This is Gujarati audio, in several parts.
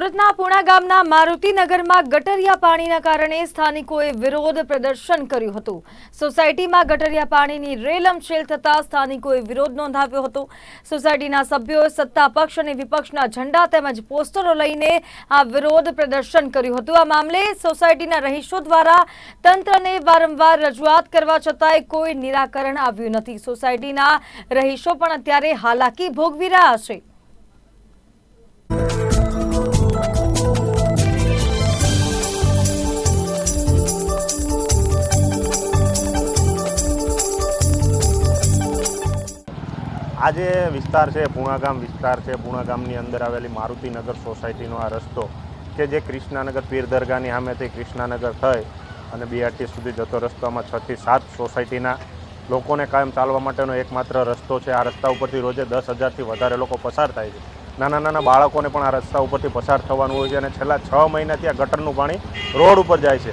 સુરતના પૂણા ગામના મારુતિનગરમાં ગટરિયા પાણીના કારણે સ્થાનિકોએ વિરોધ પ્રદર્શન કર્યું હતું. સોસાયટીમાં ગટરિયા પાણીની રેલમછેલ થતા સ્થાનિકોએ વિરોધ નોંધાવ્યો હતો. સોસાયટીના સભ્યોએ સત્તા પક્ષ અને વિપક્ષના ઝંડા તેમજ પોસ્ટરો લઈને આ વિરોધ પ્રદર્શન કર્યું હતું. આ મામલે સોસાયટીના રહીશો દ્વારા તંત્રને વારંવાર રજૂઆત કરવા છતાંય કોઈ નિરાકરણ આવ્યું નથી. સોસાયટીના રહીશો પણ અત્યારે હાલાકી ભોગવી રહ્યા છે. આજે વિસ્તાર છે, પૂણાગામ વિસ્તાર છે, પૂણાગામની અંદર આવેલી મારુતિનગર સોસાયટીનો આ રસ્તો કે જે કૃષ્ણાનગર પીર દરગાહની સામેથી કૃષ્ણાનગર થઈ અને બીઆરટી સુધી જતો રસ્તામાં છથી સાત સોસાયટીના લોકોને કાયમ ચાલવા માટેનો એકમાત્ર રસ્તો છે. આ રસ્તા ઉપરથી રોજે દસ હજારથી વધારે લોકો પસાર થાય છે. નાના નાના બાળકોને પણ આ રસ્તા ઉપરથી પસાર થવાનું હોય છે અને છેલ્લા છ મહિનાથી આ ગટરનું પાણી રોડ ઉપર જાય છે.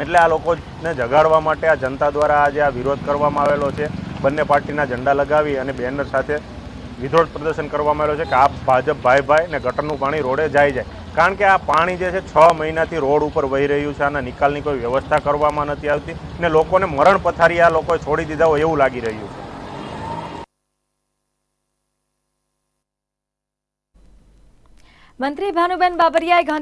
એટલે આ લોકોને જગાડવા માટે આ જનતા દ્વારા આજે આ વિરોધ કરવામાં આવેલો છે. બંને પાર્ટીના ઝંડા લગાવી અને બેનર સાથે વિરોધ પ્રદર્શન કરવામાં આવેલો છે કે આ ભાજપ ભાઈ ભાઈ ને ગટરનું પાણી રોડે જાય જાય કારણ કે આ પાણી જે છે છ મહિનાથી રોડ ઉપર વહી રહ્યું છે. આના નિકાલની કોઈ વ્યવસ્થા કરવામાં નથી આવતી ને લોકોને મરણ પથારી આ લોકોએ છોડી દીધા હોય એવું લાગી રહ્યું છે. મંત્રી ભાનુબેન બાબરિયાએ ગાંધી